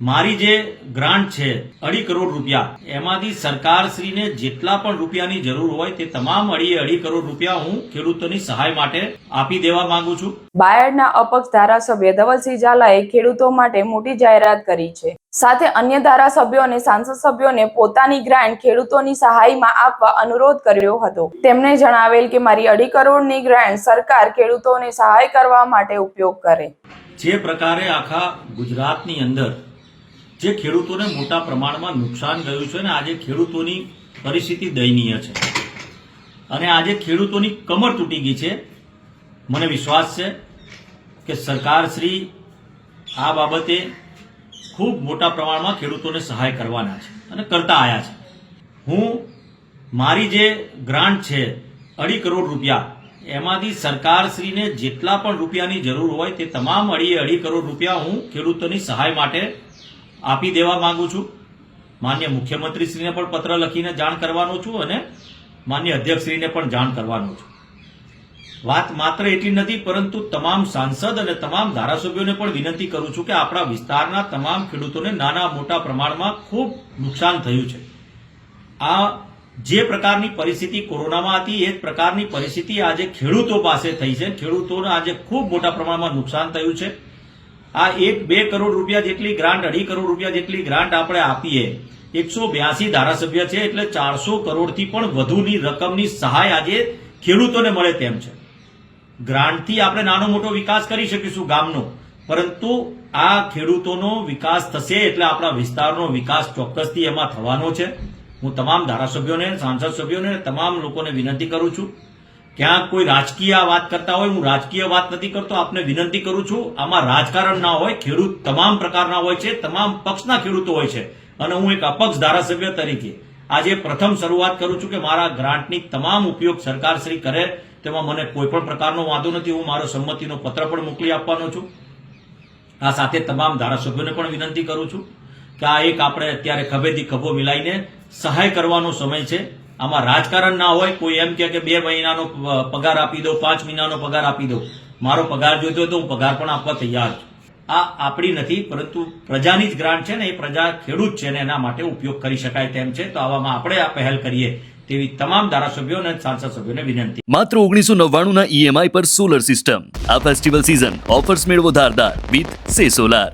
મારી જે ગ્રાન્ટ છે અઢી કરોડ રૂપિયા એમાંથી સરકારશ્રીને જેટલા પણ રૂપિયાની જરૂર હોય તે તમામ અઢી અઢી કરોડ રૂપિયા હું ખેડૂતોની સહાય માટે આપી દેવા માંગુ છું. બાયડના અપક્ષ ધારાસભ્ય ધવલસિંહ ઝાલાએ ખેડૂતો માટે મોટી જાહેરાત કરી છે. સાથે અન્ય ધારાસભ્યો અને સાંસદ સભ્યોને પોતાની ગ્રાન્ટ ખેડૂતોની સહાયમાં આપવા અનુરોધ કર્યો હતો. તેમણે જણાવેલ કે મારી અઢી કરોડની ગ્રાન્ટ સરકાર ખેડૂતોને સહાય કરવા માટે ઉપયોગ કરે. જે પ્રકારે આખા ગુજરાતની અંદર જે ખેડૂતોને મોટા પ્રમાણમાં નુકસાન ગયું છે ને આજે ખેડૂતોની પરિસ્થિતિ દયનીય છે. અને આજે ખેડૂતોની કમર તૂટી ગઈ છે. મને વિશ્વાસ છે કે સરકારશ્રી આ બાબતે ખૂબ મોટા પ્રમાણમાં ખેડૂતોને સહાય કરવાના છે અને કરતા આવ્યા છે. હું મારી જે ગ્રાન્ટ છે, અઢી કરોડ રૂપિયા, એમાંથી સરકારશ્રીને જેટલા પણ રૂપિયાની જરૂર હોય તે તમામ અઢી અઢી કરોડ રૂપિયા હું ખેડૂતોની સહાય માટે આપી દેવા માંગુ છું. માન્ય મુખ્યમંત્રીશ્રીને પણ પત્ર લખીને જાણ કરવાનો છું અને માન્ય અધ્યક્ષશ્રીને પણ જાણ કરવાનો છું. વાત માત્ર એટલી નથી, પરંતુ તમામ સાંસદ અને તમામ ધારાસભ્યોને પણ વિનંતી કરું છું કે આપણા વિસ્તારના તમામ ખેડૂતોને નાના મોટા પ્રમાણમાં ખૂબ નુકસાન થયું છે. આ જે પ્રકારની પરિસ્થિતિ કોરોનામાં હતી, એ જ પ્રકારની પરિસ્થિતિ આજે ખેડૂતો પાસે થઈ છે. ખેડૂતોને આજે ખૂબ મોટા પ્રમાણમાં નુકસાન થયું છે. આ એક બે કરોડ રૂપિયા જેટલી ગ્રાન્ટ અઢી કરોડ રૂપિયા જેટલી ગ્રાન્ટ આપણે આપીએ. એકસો બ્યાસી ધારાસભ્ય છે, એટલે ચારસો કરોડથી પણ વધુની રકમની સહાય આજે ખેડૂતોને મળે તેમ છે. ગ્રાન્ટથી આપણે નાનો મોટો વિકાસ કરી શકીશું ગામનો, પરંતુ આ ખેડૂતોનો વિકાસ થશે એટલે આપણા વિસ્તારનો વિકાસ ચોક્કસથી એમાં થવાનો છે. હું તમામ ધારાસભ્યોને, સાંસદ સભ્યોને, તમામ લોકોને વિનંતી કરું છું. ક્યાંક કોઈ રાજકીય વાત કરતા હોય, હું રાજકીય વાત નથી કરતો, આપને વિનંતી કરું છું, આમાં રાજકારણ ના હોય, ખેડૂત તમામ પ્રકારના હોય છે, તમામ પક્ષના ખેડૂતો હોય છે. અને હું એક અપક્ષ ધારાસભ્ય તરીકે આજે પ્રથમ શરૂઆત કરું છું કે મારા ગ્રાન્ટની તમામ ઉપયોગ સરકારશ્રી કરે, તેમાં મને કોઈ પણ પ્રકારનો વાંધો નથી, હું મારો સંમતિનો પત્ર પણ મોકલી આપવાનો છું. આ સાથે તમામ ધારાસભ્યોને પણ વિનંતી કરું છું કે આ એક આપણે અત્યારે ખભેથી ખભો મિલાઈને સહાય કરવાનો સમય છે. આમાં રાજકારણ ના હોય, કોઈ એમ કે બે મહિનાનો પગાર આપી દો, પાંચ મહિનાનો પગાર આપી દો. મારો પગાર જોઈતો હોય તો હું પગાર પણ આપવા તૈયાર છું. આ આપણી નથી, પરંતુ પ્રજાની જ ગ્રાન્ટ છે ને, એ પ્રજા ખેડૂત છે ને, એના માટે ઉપયોગ કરી શકાય તેમ છે. તો આવામાં આપણે આ પહેલ કરીએ તેવી તમામ ધારાસભ્યો અને સાંસદ સભ્યોને વિનંતી. માત્ર ઓગણીસો નવ્વાણું ના ઈએમઆઈ પર સોલર સિસ્ટમ આ ફેસ્ટિવલ સિઝન ઓફર્સ મેળવો ધારદાર. વિથ સે સોલાર